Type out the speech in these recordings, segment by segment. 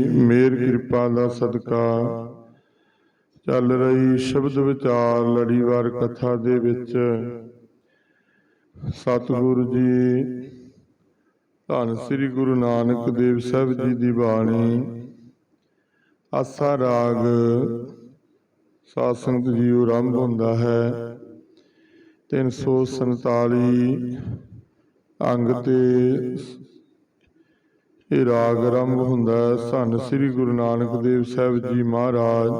ਮੇਰ ਕਿਰਪਾ ਦਾ ਸਦਕਾ। ਚੱਲ ਰਹੀ ਸ਼ਬਦ ਵਿਚਾਰ ਲੜੀਵਾਰ ਕਥਾ ਦੇ ਵਿੱਚ। ਸਤਿਗੁਰੂ ਜੀ, ਧੰਨ ਸ੍ਰੀ ਗੁਰੂ ਨਾਨਕ ਦੇਵ ਸਾਹਿਬ ਜੀ ਦੀ ਬਾਣੀ। ਆਸਾ ਰਾਗ, ਸਾਧ ਸੰਗਤ ਜੀਓ ਆਰੰਭ ਹੁੰਦਾ ਹੈ। 347 ਅੰਗ ਤੇ ਇਹ ਰਾਗ ਆਰੰਭ ਹੁੰਦਾ ਹੈ। ਧੰਨ ਸ੍ਰੀ ਗੁਰੂ ਨਾਨਕ ਦੇਵ ਸਾਹਿਬ ਜੀ ਮਹਾਰਾਜ।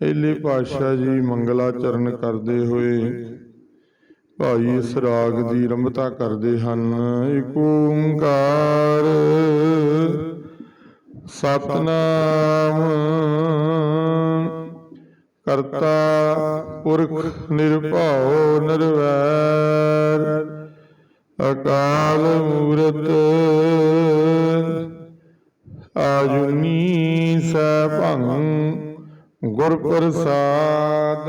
ਪਹਿਲੇ ਪਾਤਸ਼ਾਹ ਜੀ ਮੰਗਲਾਚਰਨ ਕਰਦੇ ਹੋਏ ਭਾਈ ਇਸ ਰਾਗ ਦੀ ਰੰਭਤਾ ਕਰਦੇ ਹਨ। ਏਕ ਓੰਕਾਰ, ਸਤਨਾਮ, ਕਰਤਾ ਪੁਰਖ ਨਿਰਭਉ ਨਿਰਵੈਰ। ਅਕਾਲ ਮੂਰਤ, ਆਜੁਨੀ ਸੈਭੰ ਗੁਰ ਪ੍ਰਸਾਦ।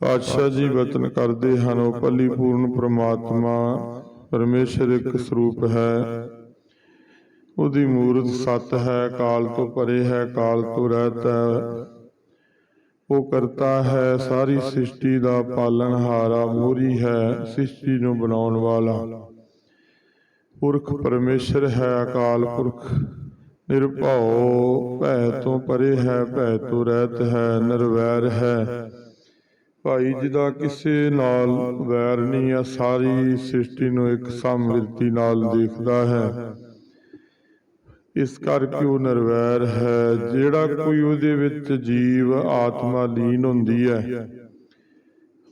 ਪਾਤਸ਼ਾਹ ਜੀ ਵਤਨ ਕਰਦੇ ਹਨ, ਉਹ ਪੱਲੀ ਪੂਰਨ ਪ੍ਰਮਾਤਮਾ, ਪਰਮੇਸ਼ਰ ਇੱਕ ਸਰੂਪ ਹੈ। ਉਹਦੀ ਮੂਰਤ ਸਤ ਹੈ, ਕਾਲ ਤੋਂ ਪਰੇ ਹੈ, ਕਾਲ ਤੋਂ ਰਹਿਤ ਹੈ। ਉਹ ਕਰਤਾ ਹੈ ਸਾਰੀ ਸ੍ਰਿਸ਼ਟੀ ਦਾ ਪਾਲਣਹਾਰਾ ਮੋਰੀ ਹੈ ਸ੍ਰਿਸ਼ਟੀ ਨੂੰ ਬਣਾਉਣ ਵਾਲਾ। ਪੁਰਖ ਪਰਮੇਸ਼ਰ ਹੈ ਅਕਾਲ ਪੁਰਖ। ਨਿਰਭਉ ਭੈ ਤੋਂ ਪਰੇ ਹੈ ਭੈ ਤੋਂ ਰਹਿਤ ਹੈ ਨਿਰਵੈਰ ਹੈ। ਭਾਈ ਜਿਹਦਾ ਕਿਸੇ ਨਾਲ ਵੈਰ ਨਹੀਂ ਆ ਸਾਰੀ ਸ੍ਰਿਸ਼ਟੀ ਨੂੰ ਇੱਕ ਸਮਵਿਰਤੀ ਨਾਲ ਦੇਖਦਾ ਹੈ। ਇਸ ਕਰਕੇ ਉਹ ਨਿਰਵੈਰ ਹੈ? ਜਿਹੜਾ ਕੋਈ ਉਹਦੇ ਵਿੱਚ ਜੀਵ ਆਤਮਾ ਲੀਨ ਹੁੰਦੀ ਹੈ,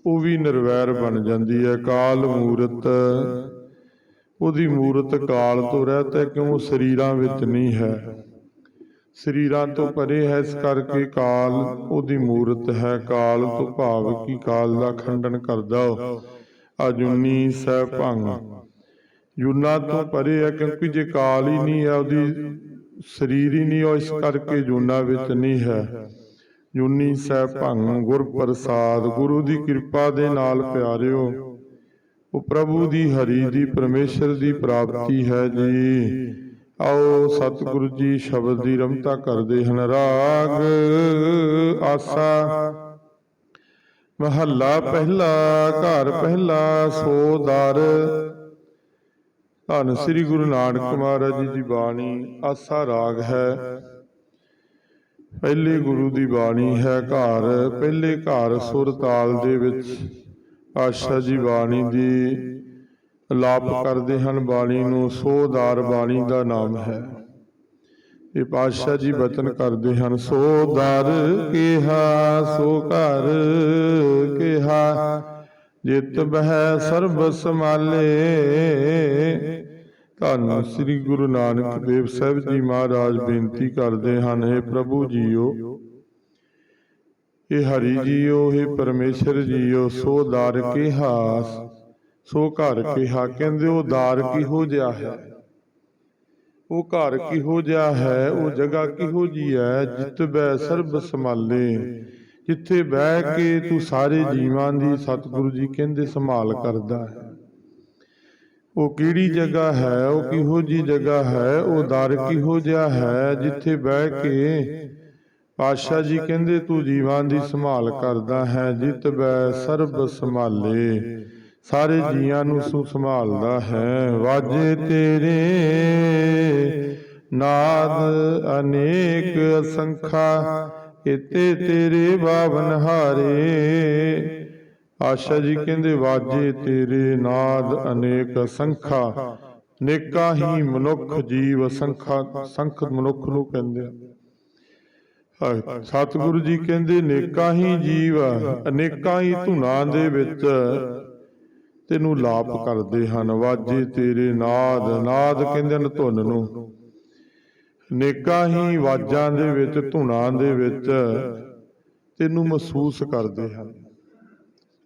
ਉਹ ਵੀ ਨਿਰਵੈਰ ਬਣ ਜਾਂਦੀ ਹੈ। ਕਾਲ ਮੂਰਤ, ਉਹਦੀ ਮੂਰਤ ਕਾਲ ਤੋਂ ਰਹਿਤ ਹੈ, ਕਿਉਂ? ਸਰੀਰਾਂ ਵਿੱਚ ਨਹੀਂ ਹੈ। ਸਰੀਰਾਂ ਤੋਂ ਪਰੇ ਹੈ, ਇਸ ਕਰਕੇ ਕਾਲ ਉਹਦੀ ਮੂਰਤ ਹੈ। ਕਾਲ ਤੋਂ ਭਾਵ ਕੀ? ਕਾਲ ਦਾ ਖੰਡਨ ਕਰਦਾ ਅਜੂਨੀ ਸਹਿ ਭੰਗ ਜੁਨਾ ਤੋਂ ਪਰੇ ਹੈ ਕਿਉਂਕਿ ਜੇ ਕਾਲ ਹੀ ਨਹੀਂ ਹੈ ਉਹਦੀ ਸਰੀਰ ਹੀ ਨਹੀਂ, ਉਹ ਇਸ ਕਰਕੇ ਜੁਨਾ ਵਿੱਚ ਨਹੀਂ ਹੈ। ਜੁਨੀ ਸਹਿ ਭੰਗ ਗੁਰ ਪ੍ਰਸਾਦ ਗੁਰੂ ਦੀ ਕਿਰਪਾ ਦੇ ਨਾਲ ਪਿਆਰਿਓ, ਉਹ ਪ੍ਰਭੂ ਦੀ ਹਰੀ ਦੀ, ਪਰਮੇਸ਼ਰ ਦੀ ਪ੍ਰਾਪਤੀ ਹੈ ਜੀ। ਆਓ ਸਤਿਗੁਰੂ ਜੀ ਸ਼ਬਦ ਦੀ ਰਮਤਾ ਕਰਦੇ ਹਨ। ਰਾਗ, ਆਸਾ। ਮਹੱਲਾ ਪਹਿਲਾ, ਘਰ ਪਹਿਲਾ, ਸੋ ਦਰ। ਧੰਨ ਸ੍ਰੀ ਗੁਰੂ ਨਾਨਕ ਮਹਾਰਾਜ ਜੀ ਦੀ ਬਾਣੀ ਆਸਾ ਰਾਗ ਹੈ। ਪਹਿਲੇ ਗੁਰੂ ਦੀ ਬਾਣੀ ਹੈ ਘਰ ਪਹਿਲੇ ਘਰ ਸੁਰ ਤਾਲ ਦੇ ਵਿੱਚ। ਆਸ਼ਾ ਜੀ ਬਾਣੀ ਦੀ ਲਾਪ ਕਰਦੇ ਹਨ ਬਾਣੀ ਨੂੰ ਸੋਦਾਰ ਬਾਣੀ ਦਾ ਨਾਮ ਹੈ। ਇਹ ਪਾਤਸ਼ਾਹ ਜੀ ਬਚਨ ਕਰਦੇ ਹਨ ਸੋਦਾਰ ਕਿਹਾ ਸੋ ਘਰ ਕਿਹਾ। ਜਿਤ ਬਹਿ ਸਰਬ ਸਮਾਲੇ ਧੰਨ ਸ੍ਰੀ ਗੁਰੂ ਨਾਨਕ ਦੇਵ ਸਾਹਿਬ ਜੀ ਮਹਾਰਾਜ ਬੇਨਤੀ ਕਰਦੇ ਹਨ हे ਪ੍ਰਭੂ ਜੀਓ। ਇਹ ਹਰੀ ਜੀਓ ਇਹ ਪਰਮੇਸ਼ਰ ਜੀਓ ਸੋ ਦਰ ਕਿਹਾ ਸੋ ਘਰ ਕਿਹਾ ਕਹਿੰਦੇ ਉਹ ਦਾਰ ਕਿਹੋ ਜਿਹਾ ਹੈ? ਉਹ ਘਰ ਕਿਹੋ ਜਿਹਾ ਹੈ? ਉਹ ਜਗ੍ਹਾ ਕਿਹੋ ਜੀ ਹੈ? ਜਿਤ ਬੈ ਸਰਬ ਸਮਾਲੇ ਜਿੱਥੇ ਬਹਿ ਕੇ ਤੂੰ ਸਾਰੇ ਜੀਵਾਂ ਦੀ ਸਤਿਗੁਰੂ ਜੀ ਕਹਿੰਦੇ ਸੰਭਾਲ ਕਰਦਾ ਹੈ। ਉਹ ਕਿਹੜੀ ਜਗ੍ਹਾ ਹੈ ਉਹ ਕਿਹੋ ਜੀ ਜਗ੍ਹਾ ਹੈ ਉਹ ਦਰ ਕਿਹੋ ਜਿਹਾ ਹੈ ਜਿੱਥੇ ਬਹਿ ਕੇ ਪਾਤਸ਼ਾਹ ਜੀ ਕਹਿੰਦੇ ਤੂੰ ਜੀਵਾਂ ਦੀ ਸੰਭਾਲ ਕਰਦਾ ਹੈ ਜਿਤ ਬੈ ਸਰਬ ਸੰਭਾਲੇ। ਸਾਰੇ ਜੀਆਂ ਨੂੰ ਤੂੰ ਸੰਭਾਲਦਾ ਹੈ ਵਾਜੇ ਤੇਰੇ ਨਾਦ ਅਨੇਕ ਅਸੰਖਾ ਇਤੇ ਤੇਰੇ ਬਾਵਨ ਹਾਰੇ। ਆਸ਼ਾ ਜੀ ਕਹਿੰਦੇ, ਵਾਜੇ ਤੇਰੇ ਨਾਦ ਅਨੇਕ ਅਸੰਖਾ ਨੇਕਾਂ ਹੀ ਮਨੁੱਖ ਜੀਵ ਅਸੰਖਾ ਸੰਖ ਮਨੁੱਖ ਨੂੰ ਕਹਿੰਦੇ ਆ। ਸਤਿਗੁਰੂ ਜੀ ਕਹਿੰਦੇ, ਨੇਕਾਂ ਹੀ ਜੀਵ, ਅਨੇਕਾਂ ਹੀ ਧੁਨਾਂ ਦੇ ਵਿੱਚ ਤੈਨੂੰ ਲਾਪ ਕਰਦੇ ਹਨ, ਵਾਜੇ ਤੇਰੇ ਨਾਦ ਨਾਦ ਕਹਿੰਦੇ ਨੇ ਧੁਨ ਨੂੰ। ਨੇਕਾਂ ਹੀ ਵਾਜਾਂ ਦੇ ਵਿੱਚ, ਧੁਨਾਂ ਦੇ ਵਿੱਚ ਤੈਨੂੰ ਮਹਿਸੂਸ ਕਰਦੇ ਹਨ।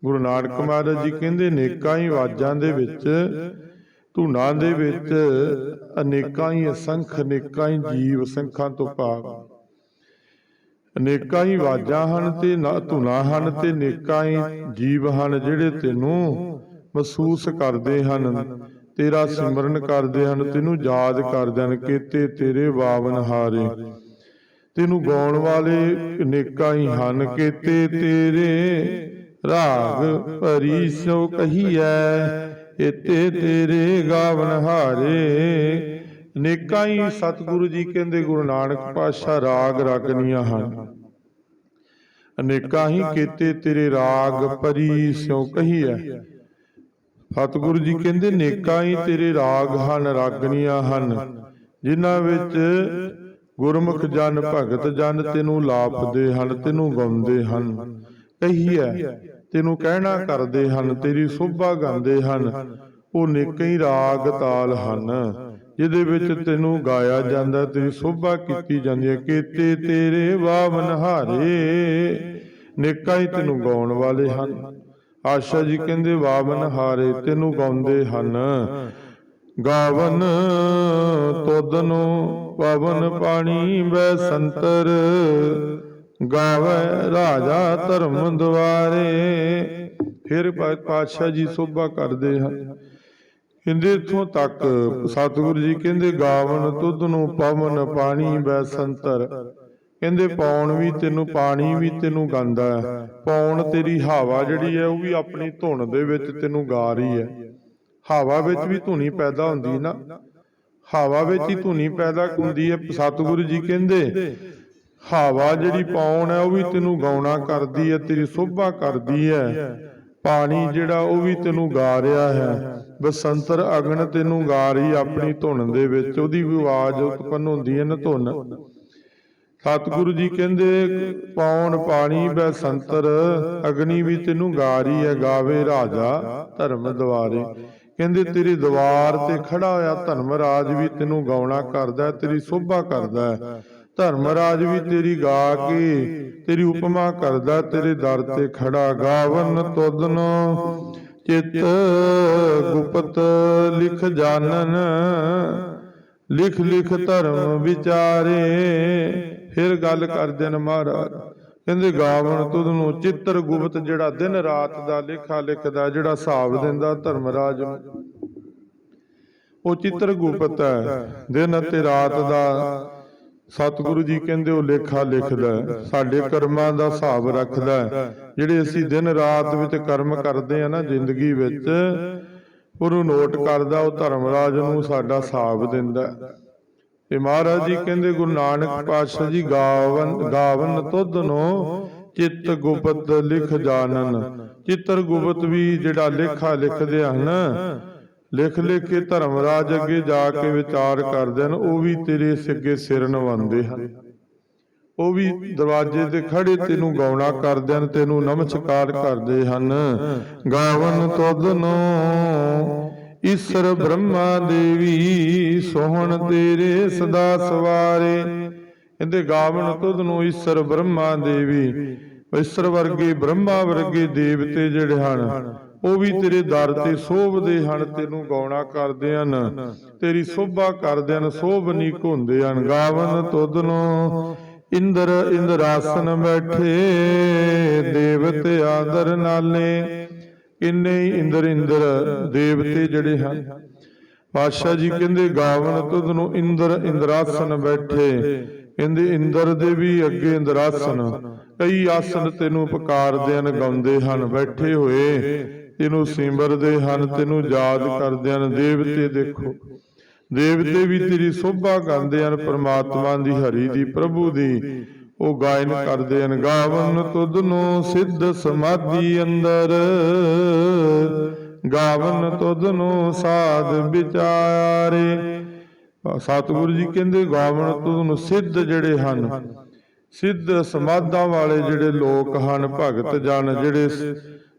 ਗੁਰੂ ਨਾਨਕ ਮਹਾਰਾਜ ਜੀ ਕਹਿੰਦੇ ਨੇਕਾਂ ਹੀ ਵਾਜਾਂ ਦੇ ਵਿੱਚ ਧੁਨਾਂ ਦੇ ਵਿੱਚ ਅਨੇਕਾਂ ਹੀ ਅਸੰਖ ਅਨੇਕਾਂ ਹੀ ਜੀਵ ਸੰਖਾਂ ਤੋਂ ਭਾਵ। ਅਨੇਕਾਂ ਹੀ ਆਵਾਜ਼ਾਂ ਹਨ ਤੇ ਨਾ ਧੁਨਾਂ ਹਨ ਤੇ ਅਨੇਕਾਂ ਹੀ ਜੀਵ ਹਨ ਜਿਹੜੇ ਤੈਨੂੰ ਮਹਿਸੂਸ ਕਰਦੇ ਹਨ। ਤੇਰਾ ਸਿਮਰਨ ਕਰਦੇ ਹਨ ਤੈਨੂੰ ਯਾਦ ਕਰਦੇ ਹਨ ਕੀਤੇ ਤੇਰੇ ਬਾਵਨ ਹਾਰੇ। ਤੈਨੂੰ ਗਾਉਣ ਵਾਲੇ ਅਨੇਕਾਂ ਹੀ ਹਨ ਕੀਤੇ ਤੇਰੇ ਰਾਗ ਭਰੀ ਸੋ ਕਹੀਐ ਇਤੇ ਤੇਰੇ ਗਾਵਨ ਹਾਰੇ। ਅਨੇਕਾਂ ਹੀ ਸਤਿਗੁਰੂ ਜੀ ਕਹਿੰਦੇ ਗੁਰੂ ਨਾਨਕ ਪਾਤਸ਼ਾਹ ਰਾਗ ਰਾਗਨੀਆਂ ਹਨ। ਅਨੇਕਾਂ ਹੀ ਕੀਤੇ ਤੇਰੇ ਰਾਗ ਭਰੀ ਸਿਉ ਕਹੀਐ। ਸਤਿਗੁਰੂ ਜੀ ਕਹਿੰਦੇ ਨੇਕਾਂ ਹੀ ਤੇਰੇ ਰਾਗ ਹਨ ਰਾਗਨੀਆਂ ਹਨ। ਜਿਨ੍ਹਾਂ ਵਿੱਚ ਗੁਰਮੁਖ ਜਨ ਭਗਤ ਜਨ ਤੈਨੂੰ ਲਾਪਦੇ ਹਨ ਤੈਨੂੰ ਗਾਉਂਦੇ ਹਨ। ਕਹੀਐ। ਤੈਨੂੰ ਕਹਿਣਾ ਕਰਦੇ ਹਨ ਤੇਰੀ ਸੋਭਾ ਗਾਉਂਦੇ ਹਨ। ਉਹ ਨੇਕਾਂ ਹੀ ਰਾਗ ਤਾਲ ਹਨ ਜਿਹਦੇ ਵਿੱਚ ਤੈਨੂੰ ਗਾਇਆ ਜਾਂਦਾ ਤੇਰੀ ਸੋਭਾ ਕੀਤੀ ਜਾਂਦੀ ਹੈ। ਕੀਤੇ ਤੇਰੇ ਬਾਵਨ ਹਾਰੇ। ਨੇਕਾਂ ਹੀ ਤੈਨੂੰ ਗਾਉਣ ਵਾਲੇ ਹਨ। ਆਸ਼ਾ ਜੀ ਕਹਿੰਦੇ ਬਾਵਨ ਹਾਰੇ ਤੈਨੂੰ ਗਾਉਂਦੇ ਹਨ। ਗਾਵਨ ਤੋਦਨੋ ਪਵਨ ਪਾਣੀ ਬੈ ਸੰਤਰ ਗਾਵੇ ਰਾਜਾ ਧਰਮ ਦੁਆਰੇ। ਫਿਰ ਪਾਤਸ਼ਾਹ ਜੀ ਸੋਭਾ ਕਰਦੇ ਹਨ। ਕਹਿੰਦੇ, ਇਥੋਂ ਤੱਕ ਸਤਿਗੁਰੂ ਜੀ ਕਹਿੰਦੇ, ਗਾਵਨ ਤੁਧ ਨੂੰ ਪਵਨ, ਪਾਣੀ ਬੈ ਸੰਤਰ ਕਹਿੰਦੇ, ਪੌਣ ਵੀ ਤੈਨੂੰ, ਪਾਣੀ ਵੀ ਤੈਨੂੰ ਗਾਉਂਦਾ ਹੈ। ਪੌਣ ਤੇਰੀ ਹਵਾ ਜਿਹੜੀ ਹੈ, ਉਹ ਵੀ ਆਪਣੀ ਧੁਨ ਦੇ ਵਿੱਚ ਤੈਨੂੰ ਗਾ ਰਹੀ ਹੈ। ਹਵਾ ਵਿੱਚ ਵੀ ਧੁਨੀ ਪੈਦਾ ਹੁੰਦੀ ਨਾ। ਹਵਾ ਵਿੱਚ ਹੀ ਧੁਨੀ ਪੈਦਾ ਹੁੰਦੀ ਹੈ। ਸਤਿਗੁਰੂ ਜੀ ਕਹਿੰਦੇ ਹਵਾ ਜਿਹੜੀ ਪਾਉਣ ਹੈ, ਉਹ ਵੀ ਤੈਨੂੰ ਗਾਉਣਾ ਕਰਦੀ ਹੈ, ਤੇਰੀ ਸੋਭਾ ਕਰਦੀ ਹੈ। ਪਾਣੀ ਜਿਹੜਾ, ਉਹ ਵੀ ਤੈਨੂੰ ਗਾ ਰਿਹਾ ਹੈ। ਬਸੰਤਰ ਅਗਨ ਤੈਨੂੰ ਗਾ ਰਹੀ ਆਪਣੀ ਧੁਨ ਦੇ ਵਿੱਚ। ਉਹਦੀ ਵੀ ਆਵਾਜ਼ ਉਤਪੰਨ ਹੁੰਦੀ ਹੈ ਨਾ ਧੁਨ। ਸਤਿਗੁਰੂ ਜੀ ਕਹਿੰਦੇ ਪਾਉਣ ਪਾਣੀ ਬੈ ਅਗਨੀ ਵੀ ਤੈਨੂੰ ਗਾ ਰਹੀ ਹੈ। ਗਾਵੇ ਰਾਜਾ ਧਰਮ ਦੁਆਰੇ ਕਹਿੰਦੇ, ਤੇਰੀ ਦੀਵਾਰ ਤੇ ਖੜਾ ਹੋਇਆ ਧਰਮ ਰਾਜ ਵੀ ਤੈਨੂੰ ਗਾਉਣਾ ਕਰਦਾ ਤੇਰੀ ਸੋਭਾ ਕਰਦਾ ਧਰਮ ਰਾਜ ਵੀ ਤੇਰੀ ਗਾ ਕੇ, ਤੇਰੀ ਉਪਮਾ ਕਰਦਾ ਤੇਰੇ ਦਰ ਤੇ ਖੜਾ ਗਾਵਨ ਤੁਦਨ ਚਿਤ ਗੁਪਤ ਲਿਖ ਜਾਣਨ ਲਿਖ ਲਿਖ ਧਰਮ ਵਿਚਾਰੇ। ਫਿਰ ਗੱਲ ਕਰਦੇ ਨੇ ਮਹਾਰਾਜ, ਕਹਿੰਦੇ ਗਾਵਨ ਤੁਧ ਨੂੰ ਚਿੱਤਰ ਗੁਪਤ ਜਿਹੜਾ ਦਿਨ ਰਾਤ ਦਾ ਲੇਖਾ ਲਿਖਦਾ, ਜਿਹੜਾ ਹਿਸਾਬ ਦਿੰਦਾ ਧਰਮਰਾਜ ਨੂੰ। ਉਹ ਚਿੱਤਰ ਗੁਪਤ ਹੈ, ਦਿਨ ਅਤੇ ਰਾਤ ਦਾ ਸਤਿਗੁਰੂ ਜੀ ਕਹਿੰਦੇ ਉਹ ਲੇਖਾ ਲਿਖਦਾ ਸਾਡੇ ਕਰਮਾਂ ਦਾ ਹਿਸਾਬ ਰੱਖਦਾ ਜਿਹੜੇ ਅਸੀਂ ਦਿਨ ਰਾਤ ਵਿੱਚ ਕਰਮ ਕਰਦੇ ਆ ਨਾ, ਜ਼ਿੰਦਗੀ ਵਿੱਚ, ਉਹਨੂੰ ਨੋਟ ਕਰਦਾ, ਉਹ ਧਰਮਰਾਜ ਨੂੰ ਸਾਡਾ ਹਿਸਾਬ ਦਿੰਦਾ ਤੇ ਮਹਾਰਾਜ ਜੀ ਕਹਿੰਦੇ, ਗੁਰੂ ਨਾਨਕ ਪਾਤਸ਼ਾਹ ਜੀ, ਗਾਵਨ ਗਾਵਨ ਤੁਧ ਚਿੱਤ ਗੁਪਤ ਲਿਖ ਜਾਣਨ। ਚਿੱਤਰ ਗੁਪਤ ਵੀ ਜਿਹੜਾ ਲੇਖਾ ਲਿਖਦੇ ਹਨ ਲਿਖ ਲਿਖ ਕੇ ਧਰਮਰਾਜ ਅੱਗੇ ਜਾ ਕੇ ਵਿਚਾਰ ਕਰਦੇ ਹਨ ਉਹ ਵੀ ਤੇਰੇ ਅੱਗੇ ਸਿਰ ਨਵਾਉਂਦੇ ਹਨ। ਉਹ ਵੀ ਦਰਵਾਜ਼ੇ ਤੇ ਖੜੇ ਤੈਨੂੰ ਗਾਉਣਾ ਕਰਦੇ ਹਨ ਤੈਨੂੰ ਨਮਸਕਾਰ ਕਰਦੇ ਹਨ। ਗਾਵਨ ਤੁਧ ਈਸ਼ਰ ਬ੍ਰਹਮਾ ਦੇਵੀ, ਸੋਹਣ ਤੇਰੇ ਸਦਾ ਸਵਾਰੇ। ਕਹਿੰਦੇ ਗਾਵਨ ਤੁਧ ਨੂੰ, ਈਸ਼ਰ ਬ੍ਰਹਮਾ ਦੇਵੀ, ਈਸ਼ਰ ਵਰਗੇ ਬ੍ਰਹਮਾ ਵਰਗੇ ਦੇਵਤੇ ਜਿਹੜੇ ਹਨ ਉਹ ਵੀ ਤੇਰੇ ਦਰ ਤੇ ਸੋਭਦੇ ਹਨ ਤੈਨੂੰ ਗਾਉਣਾ ਕਰਦੇ ਹਨ। ਤੇਰੀ ਸੋਭਾ ਕਰਦੇ ਹਨ ਸੋਭਨੀਕ ਹੁੰਦੇ ਹਨ। ਗਾਵਨ ਤੁਧ ਨੂੰ ਇੰਦਰ ਇੰਦਰਾਸਨ ਬੈਠੇ ਦੇਵਤੇ ਆਦਰ ਨਾਲੇ। ਹੀ ਇੰਦਰ ਇੰਦਰ ਦੇਵਤੇ ਜਿਹੜੇ ਹਨ। ਪਾਤਸ਼ਾਹ ਜੀ ਕਹਿੰਦੇ ਗਾਵਨ ਤੁਧ ਨੂੰ ਇੰਦਰ ਇੰਦਰਾਸਨ ਬੈਠੇ। ਕਹਿੰਦੇ ਇੰਦਰ ਦੇ ਵੀ ਅੱਗੇ ਇੰਦਰਾਸਨ ਕਈ ਆਸਨ ਤੈਨੂੰ ਪੁਕਾਰਦੇ ਹਨ ਗਾਉਂਦੇ ਹਨ ਬੈਠੇ ਹੋਏ। ਤੈਨੂੰ ਸਿਮਰਦੇ ਹਨ ਤੈਨੂੰ ਯਾਦ ਕਰਦੇ ਹਨ ਦੇਵਤੇ ਦੇਖੋ। ਦੇਵਤੇ ਵੀ ਤੇਰੀ ਸੋਭਾ ਗਾਉਂਦੇ ਹਨ ਪ੍ਰਮਾਤਮਾ ਦੀ ਹਰੀ ਦੀ ਪ੍ਰਭੂ ਦੀ। ਉਹ ਗਾਇਨ ਕਰਦੇ ਹਨ ਗਾਵਨ ਤੁਧ ਨੂੰ ਸਿੱਧ ਸਮਾਧੀ ਅੰਦਰ। ਗਾਵਨ ਤੁਧ ਨੂੰ ਸਾਧ ਵਿਚਾਰੇ। ਸਤਿਗੁਰੂ ਜੀ ਕਹਿੰਦੇ ਗਾਵਨ ਤੁਧ ਨੂੰ ਸਿੱਧ ਜਿਹੜੇ ਹਨ। ਸਿੱਧ ਸਮਾਧਾਂ ਵਾਲੇ ਜਿਹੜੇ ਲੋਕ ਹਨ ਭਗਤ ਜਨ ਜਿਹੜੇ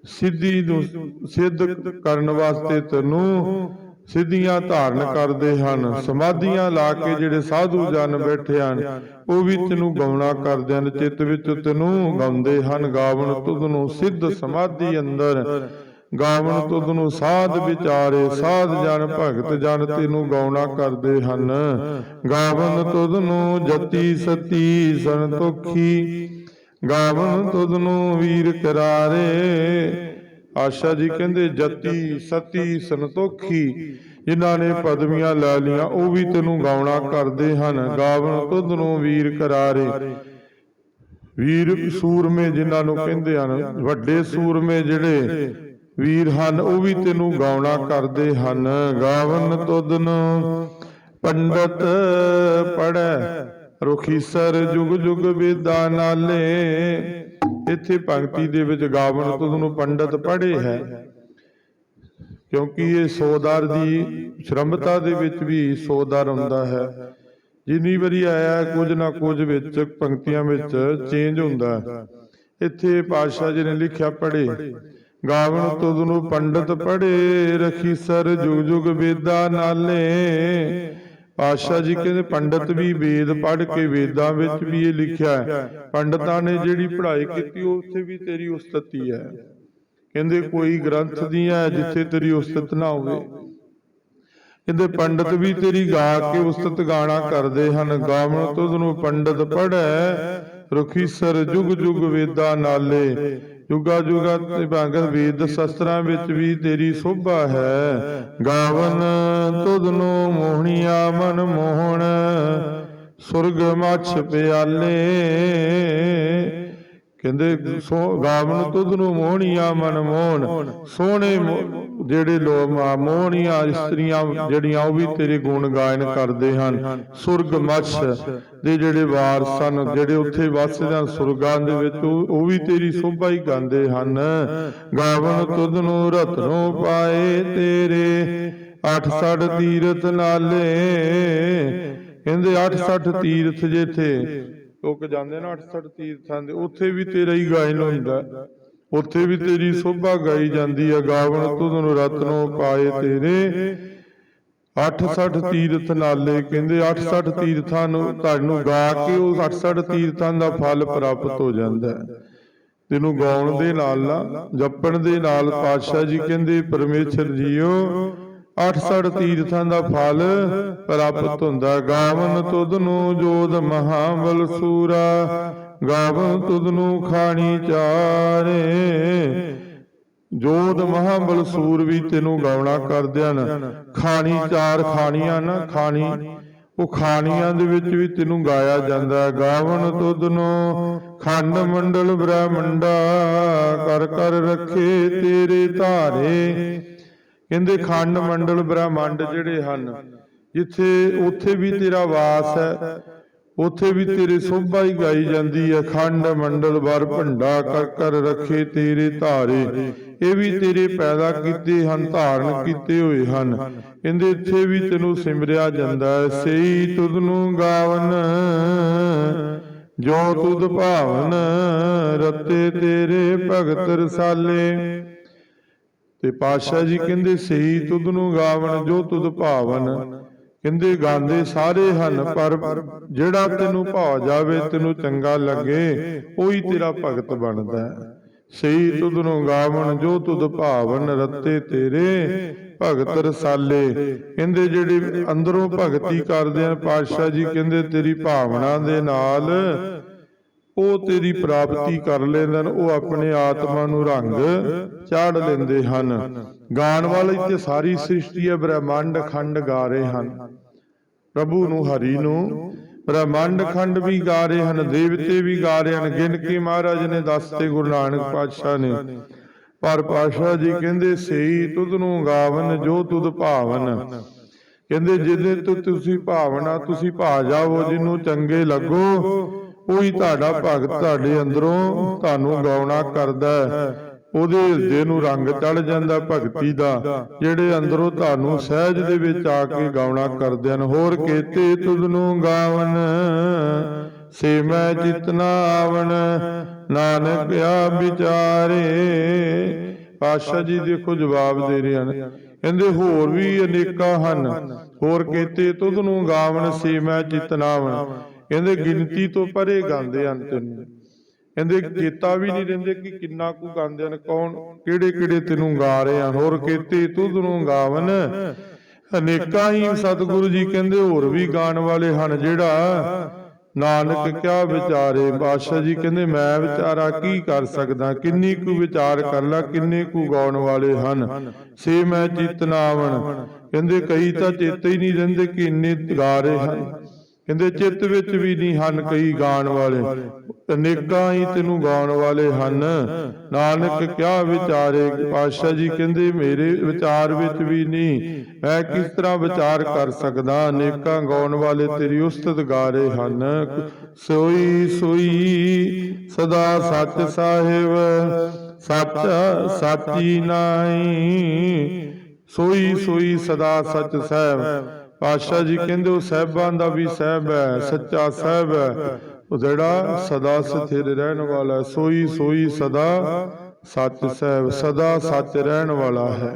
ਸਿੱਧੀ ਨੂੰ ਸਿੱਧ ਕਰਨ ਵਾਸਤੇ ਤੈਨੂੰ ਸਿੱਧੀਆਂ ਧਾਰਨ ਕਰਦੇ ਹਨ। ਸਮਾਧੀਆਂ ਲਾ ਕੇ ਜਿਹੜੇ ਸਾਧੂ ਜਨ ਬੈਠੇ ਹਨ, ਉਹ ਵੀ ਤੈਨੂੰ ਗਾਉਣਾ ਕਰਦੇ ਹਨ। ਚਿੱਤ ਵਿੱਚ ਤੈਨੂੰ ਗਾਉਂਦੇ ਹਨ। ਗਾਵਨ ਤੁਧ ਨੂੰ ਸਿੱਧ ਸਮਾਧੀ ਅੰਦਰ। ਗਾਵਨ ਤੁਧ ਨੂੰ ਸਾਧ ਵਿਚਾਰੇ, ਸਾਧ ਜਨ, ਭਗਤ ਜਨ ਤੈਨੂੰ ਗਾਉਣਾ ਕਰਦੇ ਹਨ। ਗਾਵਨ ਤੁਧ ਨੂੰ ਜਤੀ ਸਤੀ ਸੰਤੋਖੀ ਗਾਵਨ ਤੁਧ ਨੂੰ ਵੀਰ ਕਰਾਰੇ। ਆਸ਼ਾ ਜੀ ਕਹਿੰਦੇ ਜਤੀ ਸਤੀ ਸੰਤੋਖੀ ਜਿਨ੍ਹਾਂ ਨੇ ਪਦਵੀਆਂ ਲੈ ਲੀਆਂ ਉਹ ਵੀ ਤੈਨੂੰ ਗਾਉਣਾ ਕਰਦੇ ਹਨ। ਗਾਵਨ ਤੁਧ ਨੂੰ ਵੀਰ ਕਰਾਰੇ। ਵੀਰ ਸੂਰਮੇ ਜਿਨ੍ਹਾਂ ਨੂੰ ਕਹਿੰਦੇ ਹਨ ਵੱਡੇ ਸੂਰਮੇ ਜਿਹੜੇ ਵੀਰ ਹਨ ਉਹ ਵੀ ਤੈਨੂੰ ਗਾਉਣਾ ਕਰਦੇ ਹਨ। ਗਾਵਨ ਤੁਧ ਨੂੰ ਪੰਡਤ ਪੜੈ ਰੁਖੀਸਰ ਜੁਗ ਜੁਗ ਵੇਦਾਂ ਨਾਲੇ। ਇੱਥੇ ਪੰਕਤੀ ਦੇ ਵਿੱਚ ਗਾਵਨ ਤੁਧ ਨੂੰ ਪੰਡਤ ਪੜ੍ਹੇ ਹੈ। ਕਿਉਂਕਿ ਇਹ ਸੋਦਾਰ ਦੀ ਸ਼ਰਮਤਾ ਦੇ ਵਿੱਚ ਵੀ ਸੋਦਾਰ ਹੁੰਦਾ ਹੈ। ਜਿੰਨੀ ਵਾਰੀ ਆਇਆ ਕੁਝ ਨਾ ਕੁਝ ਵਿੱਚ ਪੰਕਤੀਆਂ ਵਿੱਚ ਚੇਂਜ ਹੁੰਦਾ ਹੈ। ਇੱਥੇ ਪਾਤਸ਼ਾਹ ਜੀ ਨੇ ਲਿਖਿਆ ਪੜ੍ਹੇ। ਗਾਵਣ ਤੁਧ ਨੂੰ ਪੰਡਤ ਪੜ੍ਹੇ। ਰਖੀ ਸਰ ਜੁਗ ਜੁਗ ਵੇਦਾਂ ਨਾਲੇ। ਪਾਤਸ਼ਾਹ ਜੀ ਕਹਿੰਦੇ ਪੰਡਤ ਵੀ ਵੇਦ ਪੜ੍ਹ ਕੇ ਵੇਦਾਂ ਵਿੱਚ ਵੀ ਇਹ ਲਿਖਿਆ ਹੈ। ਪੰਡਤਾਂ ਨੇ ਜਿਹੜੀ ਪੜ੍ਹਾਈ ਕੀਤੀ ਉਹ ਉੱਥੇ ਵੀ ਤੇਰੀ ਉਸਤਤੀ ਹੈ। ਕਹਿੰਦੇ ਕੋਈ ਗ੍ਰੰਥ ਨਹੀਂ ਹੈ ਜਿੱਥੇ ਤੇਰੀ ਉਸਤਤ ਨਾ ਹੋਵੇ। ਕਹਿੰਦੇ ਪੰਡਤ ਵੀ ਤੇਰੀ ਗਾ ਕੇ ਉਸਤਤ ਗਾਣਾ ਕਰਦੇ ਹਨ। ਗਾਵਣ ਤੁਧ ਨੂੰ ਪੰਡਤ ਪੜੈ ਰੁਖੀਸਰ ਜੁਗ ਜੁਗ ਵੇਦਾਂ ਨਾਲੇ। ਯੁਗਾ ਯੁਗਾ ਤੇ ਵੇਦ ਸ਼ਸਤਰਾਂ ਵਿੱਚ ਵੀ ਤੇਰੀ ਸੋਭਾ ਹੈ। ਗਾਵਨ ਤੁਧ ਨੂੰ ਮੋਹਣੀਆ ਮਨ ਮੋਹਣ, ਸੁਰਗ ਮਛ ਪਿਆਲੇ। ਕਹਿੰਦੇ ਸੋ ਗਾਵਨ ਤੁਧ ਨੂੰ ਮੋਹਣੀਆਂ ਮਨ ਮੋਹਣ ਸੋਹਣੇ ਜਿਹੜੇ ਲੋਕ ਮੋਹਣੀਆਂ ਇਸਤਰੀਆਂ ਜਿਹੜੀਆਂ ਉਹ ਵੀ ਤੇਰੇ ਗੁਣ ਗਾਇਨ ਕਰਦੇ ਹਨ। ਸੁਰਗ ਮਛ ਦੇ ਜਿਹੜੇ ਹਨ ਜਿਹੜੇ ਉੱਥੇ ਵੱਸਦੇ ਹਨ ਸੁਰਗਾਂ ਦੇ ਵਿੱਚ ਉਹ ਵੀ ਤੇਰੀ ਸੋਭਾ ਹੀ ਗਾਉਂਦੇ ਹਨ। ਗਾਵਨ ਤੁਧ ਨੂੰ ਰਤਨੋਂ ਪਾਏ ਤੇਰੇ। ਅੱਠ ਸੜ ਤੀਰਥ ਨਾਲੇ। ਕਹਿੰਦੇ 860 ਤੀਰਥ ਜਿੱਥੇ ਲੋਕ ਜਾਂਦੇ ਨੇ 860 ਤੀਰਥਾਂ ਦੇ, ਉੱਥੇ ਵੀ ਤੇਰਾ ਹੀ ਗਾਇਨ ਹੁੰਦਾ। ਉੱਥੇ ਵੀ ਤੇਰੀ ਸੋਭਾ ਗਾਈ ਜਾਂਦੀ ਹੈ ਗਾਵਨ ਤੁਧ ਨੂੰ ਪਾਏ ਤੇਰੇ। 860 ਤੀਰਥ ਨਾਲੇ ਕਹਿੰਦੇ 860 ਤੀਰਥਾਂ ਨੂੰ ਤੁਹਾਨੂੰ ਗਾ ਕੇ ਉਹ 860 ਤੀਰਥਾਂ ਦਾ ਫਲ ਪ੍ਰਾਪਤ ਹੋ ਜਾਂਦਾ ਹੈ। ਤੈਨੂੰ ਗਾਉਣ ਦੇ ਨਾਲ ਜਪਣ ਦੇ ਨਾਲ ਪਾਤਸ਼ਾਹ ਜੀ ਕਹਿੰਦੇ, ਪਰਮੇਸ਼ਰ ਜੀਓ 860 ਤੀਰਥਾਂ ਦਾ ਫਲ ਪ੍ਰਾਪਤ ਹੁੰਦਾ। ਗਾਵਨ ਤੁਧ ਨੂੰ ਜੋਦ ਮਹਾਬਲ ਸੂਰਾ। ਗਾਵਨ ਤੁਧ ਨੂੰ ਖਾਣੀ ਚਾਰੇ। ਜੋਧ ਮਹਾਬਲ ਸੂਰ ਵੀ ਤੈਨੂੰ ਗਾਉਣਾ ਕਰਦੇ ਹਨ। ਖਾਣੀ ਚਾਰ ਖਾਣੀਆਂ ਨਾ, ਖਾਣੀ ਉਹ ਖਾਣੀਆਂ ਦੇ ਵਿੱਚ ਵੀ ਤੈਨੂੰ ਗਾਇਆ ਜਾਂਦਾ ਹੈ। ਗਾਵਨ ਤੁਧ ਨੂੰ ਖੰਡ ਮੰਡਲ ਬ੍ਰਹਮੰਡਾ। ਕਰ ਕਰ ਰੱਖੇ ਤੇਰੇ ਧਾਰੇ। ਕਹਿੰਦੇ ਖੰਡ ਮੰਡਲ ਬ੍ਰਹਮੰਡ ਜਿਹੜੇ ਹਨ ਜਿੱਥੇ ਉੱਥੇ ਵੀ ਤੇਰਾ ਵਾਸ ਹੈ ਉੱਥੇ ਵੀ ਤੇਰੇ ਸੋਭਾ ਹੀ ਗਾਈ ਜਾਂਦੀ ਹੈ ਖੰਡ ਮੰਡਲ ਵਰ ਭੰਡਾ ਕਰ ਕਰ ਰੱਖੇ ਤੇਰੇ ਧਾਰੇ। ਇਹ ਵੀ ਤੇਰੇ ਪੈਦਾ ਕੀਤੇ ਹਨ ਧਾਰਨ ਕੀਤੇ ਹੋਏ ਹਨ। ਕਹਿੰਦੇ ਇੱਥੇ ਵੀ ਤੈਨੂੰ ਸਿਮਰਿਆ ਜਾਂਦਾ ਹੈ ਸਈ ਤੁਧ ਨੂੰ ਗਾਵਨ ਜੋ ਤੁਧ ਭਾਵਨ ਰਤੇ ਤੇਰੇ ਭਗਤ ਰਸਾਲੇ। ਤੇ ਪਾਤਸ਼ਾਹ ਜੀ ਕਹਿੰਦੇ ਸਹੀ ਤੁਧ ਨੂੰ ਗਾਵਣ ਜੋ ਤੁਧ ਭਾਵਨ। ਕਹਿੰਦੇ ਗਾਉਂਦੇ ਸਾਰੇ ਹਨ ਪਰ ਜਿਹੜਾ ਤੈਨੂੰ ਭਾ ਜਾਵੇ ਤੈਨੂੰ ਚੰਗਾ ਲੱਗੇ ਉਹੀ ਤੇਰਾ ਭਗਤ ਬਣਦਾ ਸਹੀ ਤੁਧ ਨੂੰ ਗਾਵਣ ਜੋ ਤੁਧ ਭਾਵਨ ਰੱਤੇ ਤੇਰੇ ਭਗਤ ਰਸਾਲੇ। ਕਹਿੰਦੇ ਜਿਹੜੇ ਅੰਦਰੋਂ ਭਗਤੀ ਕਰਦੇ ਆ ਪਾਤਸ਼ਾਹ ਜੀ ਕਹਿੰਦੇ ਤੇਰੀ ਭਾਵਨਾ ਦੇ ਨਾਲ ਉਹ ਤੇਰੀ ਪ੍ਰਾਪਤੀ ਕਰ ਲੈਂਦੇ ਉਹ ਆਪਣੇ ਆਤਮਾ ਨੂੰ ਰੰਗ ਚਾੜ ਲੈਂਦੇ ਹਨ। ਗਾਣ ਵਾਲੇ ਤੇ ਸਾਰੀ ਸ੍ਰਿਸ਼ਟੀ ਹੈ ਬ੍ਰਹਮੰਡ ਖੰਡ ਗਾ ਰਹੇ ਹਨ। ਪ੍ਰਭੂ ਨੂੰ ਹਰੀ ਨੂੰ ਬ੍ਰਹਮੰਡ ਖੰਡ ਵੀ ਗਾ ਰਹੇ ਹਨ ਦੇਵਤੇ ਵੀ ਗਾ ਰਹੇ ਹਨ ਗਿਣ ਕੇ ਮਹਾਰਾਜ ਨੇ ਦੱਸਤੇ ਗੁਰੂ ਨਾਨਕ ਪਾਤਸ਼ਾਹ ਨੇ। ਪਰ ਪਾਤਸ਼ਾਹ ਜੀ ਕਹਿੰਦੇ ਸਈ ਤੁਧ ਨੂੰ ਗਾਵਨ ਜੋ ਤੁਧ ਭਾਵਨ। ਕਹਿੰਦੇ ਜਿਹਦੇ ਤੋਂ ਤੁਸੀਂ ਭਾਵਨਾ ਤੁਸੀਂ ਭਾ ਜਾਵੋ ਜਿਹਨੂੰ ਚੰਗੇ ਲੱਗੋ। ਉਹੀ ਤੁਹਾਡਾ ਭਗਤ ਤੁਹਾਡੇ ਅੰਦਰੋਂ ਤੁਹਾਨੂੰ ਗਾਉਣਾ ਕਰਦਾ ਹੈ। ਉਹਦੇ ਹਿਰਦੇ ਨੂੰ ਰੰਗ ਚੜ ਜਾਂਦਾ ਭਗਤੀ ਦਾ, ਜਿਹੜੇ ਅੰਦਰੋਂ ਤੁਹਾਨੂੰ ਸਹਿਜ ਦੇ ਵਿੱਚ ਆ ਕੇ ਗਾਉਣਾ ਕਰਦੇ ਹਨ। ਹੋਰ ਕੇਤੇ ਤੁਧ ਨੂੰ ਗਾਵਨ, ਸੇ ਮੈਂ ਜਿਤਨਾ ਆਵਣ। ਨਾਨਕ ਆ ਵਿਚਾਰੇ, ਪਾਤਸ਼ਾਹ ਜੀ ਦੇਖੋ ਜਵਾਬ ਦੇ ਰਹੇ ਹਨ। ਕਹਿੰਦੇ ਹੋਰ ਵੀ ਅਨੇਕਾਂ ਹਨ। ਹੋਰ ਕੇਤੇ ਤੁਧ ਨੂੰ ਗਾਵਨ, ਸੇ ਮੈਂ ਜਿਤਨਾਵਨ ਕਹਿੰਦੇ ਗਿਣਤੀ ਤੋਂ ਪਰੇ ਗਾਉਂਦੇ ਹਨ ਤੈਨੂੰ। ਕਹਿੰਦੇ ਚੇਤਾ ਵੀ ਨਹੀਂ ਰਹਿੰਦੇ ਕਿ ਕਿੰਨਾ ਕੁ ਗਾਉਂਦੇ ਹਨ ਕੌਣ ਕਿਹੜੇ ਕਿਹੜੇ ਤੈਨੂੰ ਗਾ ਰਹੇ ਹਨ? ਹੋਰ ਕੇਤੇ ਤੁਧ ਨੂੰ ਗਾਵਨ। ਅਨੇਕਾਂ ਹੀ ਸਤਿਗੁਰੂ ਜੀ ਕਹਿੰਦੇ ਹੋਰ ਵੀ ਗਾਣ ਵਾਲੇ ਹਨ ਜਿਹੜਾ ਨਾਨਕ ਕਿਆ ਵਿਚਾਰੇ? ਬਾਦਸ਼ਾਹ ਜੀ ਕਹਿੰਦੇ ਮੈਂ ਵਿਚਾਰਾ ਕੀ ਕਰ ਸਕਦਾ? ਕਿੰਨੀ ਕੁ ਵਿਚਾਰ ਕਰ ਲਾ? ਕਿੰਨੇ ਕੁ ਗਾਉਣ ਵਾਲੇ ਹਨ? ਸੇ ਮੈਂ ਚਿਤਨਾਵਣ ਕਹਿੰਦੇ ਕਈ ਤਾਂ ਚੇਤੇ ਹੀ ਨਹੀਂ ਰਹਿੰਦੇ ਕਿ ਇੰਨੇ ਗਾ ਰਹੇ ਹਨ। ਕਹਿੰਦੇ ਚਿੱਤ ਵਿੱਚ ਵੀ ਨਹੀਂ ਹਨ ਕਈ ਗਾਣ ਵਾਲੇ। ਅਨੇਕਾਂ ਹੀ ਤੈਨੂੰ ਗਾਉਣ ਵਾਲੇ ਹਨ। ਨਾਨਕ ਕਿਆ ਵਿਚਾਰੇ? ਪਾਤਸ਼ਾਹ ਜੀ ਕਹਿੰਦੇ ਮੇਰੇ ਵਿਚਾਰ ਵਿੱਚ ਵੀ ਨਹੀਂ। ਮੈਂ ਕਿਸ ਤਰ੍ਹਾਂ ਵਿਚਾਰ ਕਰ ਸਕਦਾ? ਅਨੇਕਾਂ ਗਾਉਣ ਵਾਲੇ ਤੇਰੀ ਉਸਤਤ ਗਾ ਰਹੇ ਹਨ। ਸੋਈ ਸੋਈ ਸਦਾ ਸੱਚ ਸਾਹਿਬ। ਸੱਚ ਸਾਚੀ ਨਾਈ ਸੋਈ ਸੋਈ ਸਦਾ ਸੱਚ ਸਾਹਿਬ। ਪਾਤਸ਼ਾਹ ਜੀ ਕਹਿੰਦੇ ਉਹ ਸਾਹਿਬਾਂ ਦਾ ਵੀ ਸਾਹਿਬ ਹੈ ਸੱਚਾ ਸਾਹਿਬ ਹੈ। ਉਹ ਜਿਹੜਾ ਸਦਾ ਸਥਿਰ ਰਹਿਣ ਵਾਲਾ ਹੈ। ਸੋਈ ਸੋਈ ਸਦਾ ਸੱਚ ਸਾਹਿਬ ਸਦਾ ਸੱਚ ਰਹਿਣ ਵਾਲਾ ਹੈ।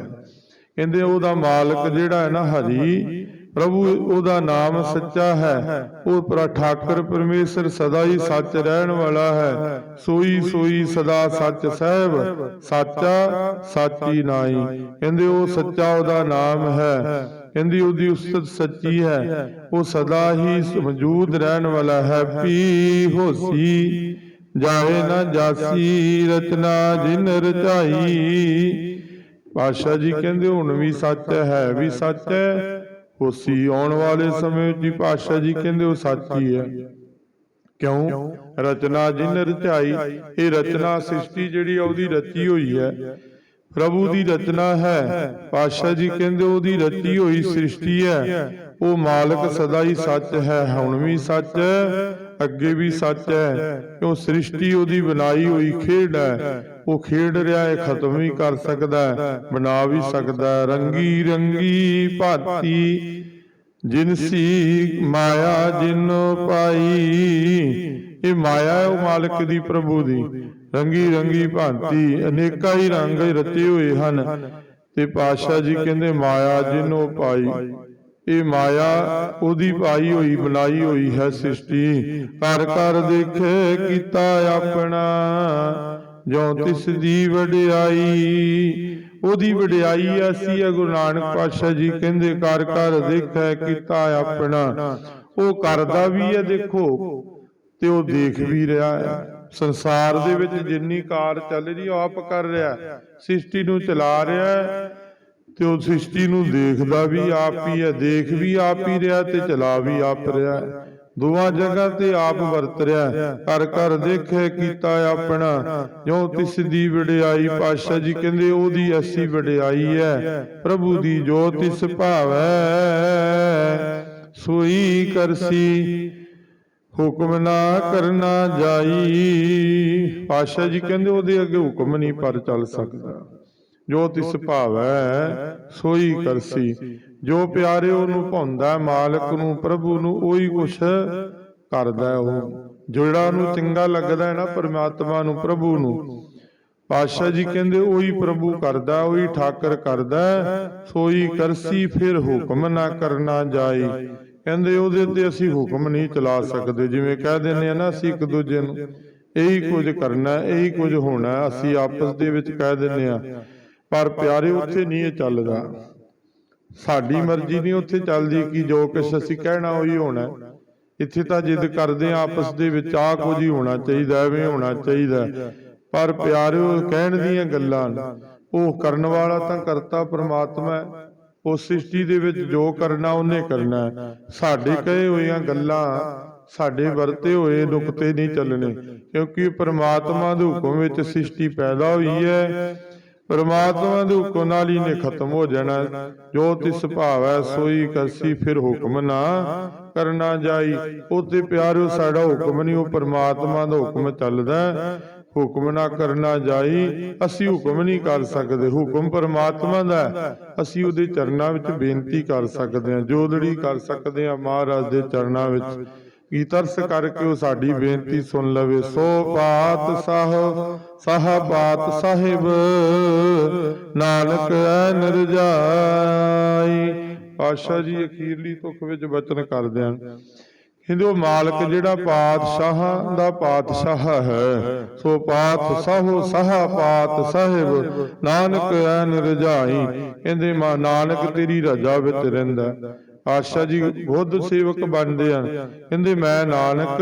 ਕਹਿੰਦੇ ਉਹਦਾ ਮਾਲਕ ਜਿਹੜਾ ਹੈ ਨਾ ਹਰੀ ਪ੍ਰਭੂ ਉਹਦਾ ਨਾਮ ਸੱਚਾ ਹੈ। ਉਹ ਪਰ ਠਾਕਰ ਪਰਮੇਸ਼ਰ ਸਦਾ ਹੀ ਸੱਚ ਰਹਿਣ ਵਾਲਾ ਹੈ। ਸੋਈ ਸੋਈ ਸਦਾ ਸੱਚ ਸਾਹਿਬ ਸਾਚਾ ਸਾਚੀ ਨਾਈ। ਕਹਿੰਦੇ ਉਹ ਸੱਚਾ ਉਹਦਾ ਨਾਮ ਹੈ। ਕਹਿੰਦੀ ਉਹਦੀ ਉਸਤਤ ਸੱਚੀ ਹੈ, ਉਹ ਸਦਾ ਹੀ ਮੌਜੂਦ ਰਹਿਣ ਵਾਲਾ ਹੈ। ਪੀ ਹੋਸੀ ਜਾਏ ਨਾ ਜਾਸੀ, ਰਚਨਾ ਜਿਨ ਰਚਾਈ। ਪਾਸ਼ਾ ਜੀ ਕਹਿੰਦੇ ਹੁਣ ਵੀ ਸੱਚ ਹੈ ਵੀ ਸੱਚ ਹੈ। ਹੋਸੀ ਆਉਣ ਵਾਲੇ ਸਮੇਂ ਵਿੱਚ ਵੀ ਪਾਸ਼ਾ ਜੀ ਕਹਿੰਦੇ ਉਹ ਸੱਚ ਹੀ ਹੈ। ਕਿਉਂ? ਰਚਨਾ ਜਿਨ ਰਚਾਈ, ਇਹ ਰਚਨਾ ਸ੍ਰਿਸ਼ਟੀ ਜਿਹੜੀ ਆ ਉਹਦੀ ਰਚੀ ਹੋਈ ਹੈ। ਪ੍ਰਭੂ ਦੀ ਰਚਨਾ ਹੈ। ਪਾਤਸ਼ਾਹ ਜੀ ਕਹਿੰਦੇ ਉਹਦੀ ਰਚੀ ਹੋਈ ਸ੍ਰਿਸ਼ਟੀ ਹੈ। ਉਹ ਮਾਲਕ ਸਦਾ ਹੀ ਸੱਚ ਹੈ, ਹੁਣ ਵੀ ਸੱਚ ਹੈ, ਅੱਗੇ ਵੀ ਸੱਚ ਹੈ। ਕਿਉਂ ਸ੍ਰਿਸ਼ਟੀ ਉਹਦੀ ਬਣਾਈ ਹੋਈ ਖੇਡ ਹੈ। ਉਹ ਖੇਡ ਰਿਹਾ ਹੈ, ਖਤਮ ਵੀ ਕਰ ਸਕਦਾ ਹੈ, ਬਣਾ ਵੀ ਸਕਦਾ ਹੈ। ਰੰਗੀ ਰੰਗੀ ਭਾਤੀ ਜਿਨਸੀ ਮਾਇਆ ਜਿਨ ਪਾਈ। ਇਹ ਮਾਇਆ ਹੈ ਉਹ ਮਾਲਕ ਦੀ ਪ੍ਰਭੂ ਦੀ। ਰੰਗੀ ਰੰਗੀ ਭਾਂਤੀ, ਅਨੇਕਾਂ ਹੀ ਰੰਗ ਰਚੇ ਹੋਏ ਹਨ। ਤੇ ਪਾਤਸ਼ਾਹ ਜੀ ਕਹਿੰਦੇ, ਮਾਇਆ ਜਿਨੋ ਪਾਈ, ਇਹ ਮਾਇਆ ਉਹਦੀ ਪਾਈ ਹੋਈ, ਬਣਾਈ ਹੋਈ ਹੈ ਸ੍ਰਿਸ਼ਟੀ। ਕਰ ਕਰ ਦੇਖੇ ਕੀਤਾ ਆਪਣਾ ਜੋ ਤਿਸ ਦੀ ਵਡਿਆਈ, ਉਹਦੀ ਵਡਿਆਈ ਐਸੀ ਹੈ, ਗੁਰੂ ਨਾਨਕ ਪਾਤਸ਼ਾਹ ਜੀ ਕਹਿੰਦੇ, ਕਰ ਕਰ ਦੇਖੈ ਕੀਤਾ ਆਪਣਾ। ਉਹ ਕਰਦਾ ਵੀ ਹੈ, ਦੇਖੋ, ਤੇ ਉਹ ਦੇਖ ਵੀ ਰਿਹਾ ਹੈ। ਸੰਸਾਰ ਦੇ ਵਿੱਚ ਜਿੰਨੀ ਕਾਰ ਚੱਲ ਰਹੀ ਉਹ ਆਪ ਕਰ ਰਿਹਾ। ਸ੍ਰਿਸ਼ਟੀ ਨੂੰ ਚਲਾ ਰਿਹਾ ਤੇ ਉਹ ਸ੍ਰਿਸ਼ਟੀ ਨੂੰ ਦੇਖਦਾ ਵੀ ਆਪ ਹੀ ਹੈ ਦੇਖ ਵੀ ਆਪ ਹੀ ਰਿਹਾ ਤੇ ਚਲਾ ਵੀ ਆਪ ਰਿਹਾ। ਦੋਵਾਂ ਜਗ੍ਹਾ ਤੇ ਆਪ ਵਰਤ ਰਿਹਾ। ਕਰ ਕਰ ਦੇਖੇ ਕੀਤਾ ਆਪਣਾ। ਜੋ ਤਿਸ ਦੀ ਵਡਿਆਈ ਪਾਤਸ਼ਾਹ ਜੀ ਕਹਿੰਦੇ ਉਹਦੀ ਐਸੀ ਵਡਿਆਈ ਹੈ। ਪ੍ਰਭੂ ਦੀ ਜੋ ਤਿਸ ਭਾਵੈ ਸੋਈ ਕਰਸੀ। ਹੁਕਮ ਨਾ ਕਰਨਾ ਜਾਈ। ਪਾਸ਼ਾ ਜੀ ਕਹਿੰਦੇ ਉਹਦੇ ਅੱਗੇ ਹੁਕਮ ਨਹੀਂ ਪਰ ਚੱਲ ਸਕਦਾ। ਜੋ ਤਿਸ ਭਾਵੈ, ਸੋਈ ਕਰਸੀ। ਜੋ ਪਿਆਰੇ ਉਹਨੂੰ ਭਾਉਂਦਾ ਮਾਲਕ ਨੂੰ, ਪ੍ਰਭੂ ਨੂੰ, ਉਹੀ ਕੁਛ ਕਰਦਾ ਉਹ। ਜਿਹੜਾ ਨੂੰ ਚੰਗਾ ਲੱਗਦਾ ਹੈ ਨਾ, ਪਰਮਾਤਮਾ ਨੂੰ, ਪ੍ਰਭੂ ਨੂੰ। ਪਾਤਸ਼ਾਹ ਜੀ ਕਹਿੰਦੇ ਉਹੀ ਪ੍ਰਭੂ ਕਰਦਾ, ਉਹੀ ਠਾਕਰ ਕਰਦਾ, ਸੋਈ ਕਰਸੀ, ਫਿਰ ਹੁਕਮ ਨਾ ਕਰਨਾ ਜਾਈ। ਕਹਿੰਦੇ ਉਹਦੇ ਤੇ ਅਸੀਂ ਹੁਕਮ ਨਹੀਂ ਚਲਾ ਸਕਦੇ, ਜਿਵੇਂ ਕਹਿ ਦਿੰਦੇ ਆ ਨਾ ਅਸੀਂ ਇੱਕ ਦੂਜੇ ਨੂੰ, ਇਹੀ ਕੁਝ ਕਰਨਾ, ਇਹੀ ਕੁਝ ਹੋਣਾ, ਅਸੀਂ ਆਪਸ ਦੇ ਵਿੱਚ ਕਹਿ ਦਿੰਦੇ ਆ ਪਰ ਪਿਆਰੇ ਉੱਥੇ ਨਹੀਂ ਇਹ ਚੱਲਦਾ। ਸਾਡੀ ਮਰਜ਼ੀ ਨਹੀਂ ਉੱਥੇ ਚੱਲਦੀ ਕਿ ਜੋ ਕੁਛ ਅਸੀਂ ਕਹਿਣਾ ਉਹੀ ਹੋਣਾ। ਇੱਥੇ ਤਾਂ ਜਿੱਦ ਕਰਦੇ ਆ ਆਪਸ ਦੇ ਵਿੱਚ ਆ ਕੁਝ ਹੀ ਹੋਣਾ ਚਾਹੀਦਾ, ਐਵੇਂ ਹੋਣਾ ਚਾਹੀਦਾ। ਪਰ ਪਿਆਰਿਓ, ਕਹਿਣ ਦੀਆਂ ਗੱਲਾਂ, ਉਹ ਕਰਨ ਵਾਲਾ ਤਾਂ ਕਰਤਾ ਪਰਮਾਤਮਾ ਹੈ। ਉਸ ਸ੍ਰਿਸ਼ਟੀ ਦੇ ਵਿੱਚ ਜੋ ਕਰਨਾ, ਉਹਨੇ ਕਰਨਾ ਸਾਡੇ ਕਹੇ ਹੋਈਆਂ ਗੱਲਾਂ, ਸਾਡੇ ਵਰਤੇ ਹੋਏ ਨੁਕਤੇ ਨਹੀਂ ਚੱਲਣੇ। ਕਿਉਂਕਿ ਪ੍ਰਮਾਤਮਾ ਦੇ ਹੁਕਮ ਵਿੱਚ ਸ੍ਰਿਸ਼ਟੀ ਪੈਦਾ ਹੋਈ ਹੈ। ਪਰਮਾਤਮਾ ਦੇ ਹੁਕਮ ਨਾਲ ਹੀ ਨੇ ਖਤਮ ਹੋ ਜਾਣਾ ਜੋ ਤਿਸ ਭਾਵੈ, ਸੋਈ ਕਰਸੀ ਫਿਰ ਹੁਕਮ ਨਾ ਕਰਨਾ ਜਾਈ। ਉਤੇ ਪਿਆਰਿਓ, ਸਾਡਾ ਹੁਕਮ ਨਹੀਂ, ਉਹ ਪਰਮਾਤਮਾ ਦਾ ਹੁਕਮ ਚੱਲਦਾ ਹੁਕਮ ਨਾ ਕਰਨਾ ਜਾਈ, ਅਸੀਂ ਹੁਕਮ ਨਹੀਂ ਕਰ ਸਕਦੇ। ਹੁਕਮ ਪਰਮਾਤਮਾ ਦਾ ਅਸੀਂ ਉਹਦੇ ਚਰਨਾਂ ਵਿੱਚ ਬੇਨਤੀ ਕਰ ਸਕਦੇ ਹਾਂ। ਜੋਦੜੀ ਕਰ ਸਕਦੇ ਹਾਂ ਮਹਾਰਾਜ ਦੇ ਚਰਨਾਂ ਵਿੱਚ। ਕੀ ਤਰਸ ਕਰਕੇ ਉਹ ਸਾਡੀ ਬੇਨਤੀ ਸੁਣ ਲਵੇ। ਸੋ ਬਾਤ ਸਾਹ ਸਾਹ ਬਾਤ ਸਾਹਿਬ। ਨਾਨਕ ਐ ਨਿਰਜਾਈ ਪਾਸ਼ਾ ਜੀ ਅਖੀਰਲੀ ਤੁਕ ਵਿੱਚ ਬਚਨ ਕਰਦੇ ਹਨ। ਉਹ ਮਾਲਕ ਜਿਹੜਾ ਪਾਤਸ਼ਾਹਾਂ ਦਾ ਪਾਤਸ਼ਾਹ ਹੈ ਸੋ ਪਾਤ ਸਾਹੋ ਸਾਹਾ ਪਾਤ ਸਾਹਿਬ ਨਾਨਕ ਐ ਨਿਰਜਾਈ ਕਹਿੰਦੇ ਮਾ ਨਾਨਕ ਤੇਰੀ ਰਜਾ ਵਿੱਚ ਰਹਿੰਦਾ। ਆਸ਼ਾ ਜੀ ਬੁੱਧ ਸੇਵਕ ਬਣਦੇ ਹਨ। ਕਹਿੰਦੇ ਮੈਂ ਨਾਨਕ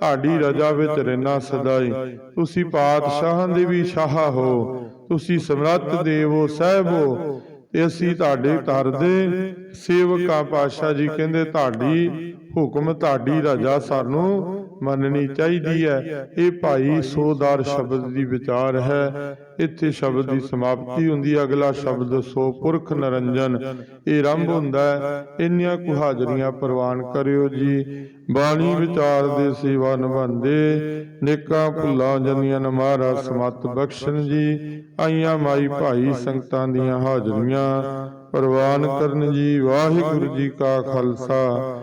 ਤੁਹਾਡੀ ਰਜਾ ਵਿੱਚ ਰਹਿਣਾ ਸਦਾਈ। ਤੁਸੀਂ ਪਾਤਸ਼ਾਹਾਂ ਦੇ ਵੀ ਸ਼ਾਹ ਹੋ। ਤੁਸੀਂ ਸਮਰੱਥ ਦੇਵ ਸਾਹਿਬ ਹੋ। ਇਹ ਅਸੀਂ ਤੁਹਾਡੇ ਘਰ ਦੇ ਸੇਵਕਾਂ ਪਾਸ਼ਾ ਜੀ ਕਹਿੰਦੇ ਤੁਹਾਡੀ ਹੁਕਮ ਤੁਹਾਡੀ ਰਜਾ ਸਾਨੂੰ ਮੰਨਣੀ ਚਾਹੀਦੀ ਹੈ। ਇਹ ਭਾਈ ਸੋਦਾਰ ਸ਼ਬਦ ਦੀ ਵਿਚਾਰ ਹੈ। ਇੱਥੇ ਸ਼ਬਦ ਦੀ ਸਮਾਪਤੀ ਹੁੰਦੀ ਹੈ। ਅਗਲਾ ਸ਼ਬਦ, ਸੋ ਪੁਰਖ ਨਰੰਜਨ, ਇਹ ਆਰੰਭ ਹੁੰਦਾ ਹੈ। ਇੰਨੀਆਂ ਕੁ ਹਾਜ਼ਰੀਆਂ ਪ੍ਰਵਾਨ ਕਰਿਓ ਜੀ। ਬਾਣੀ ਵਿਚਾਰ ਦੇ ਸੇਵਾ ਨਿਭਾਉਂਦੇ, ਨੇਕਾਂ ਭੁੱਲਾਂ ਜਨੀਆਂ ਮਹਾਰਾਜ ਸਮਤ ਬਖਸ਼ਣ ਜੀ। ਆਈਆਂ ਮਾਈ ਭਾਈ ਸੰਗਤਾਂ ਦੀਆਂ ਹਾਜ਼ਰੀਆਂ ਪ੍ਰਵਾਨ ਕਰਨ ਜੀ। ਵਾਹਿਗੁਰੂ ਜੀ ਕਾ ਖਾਲਸਾ।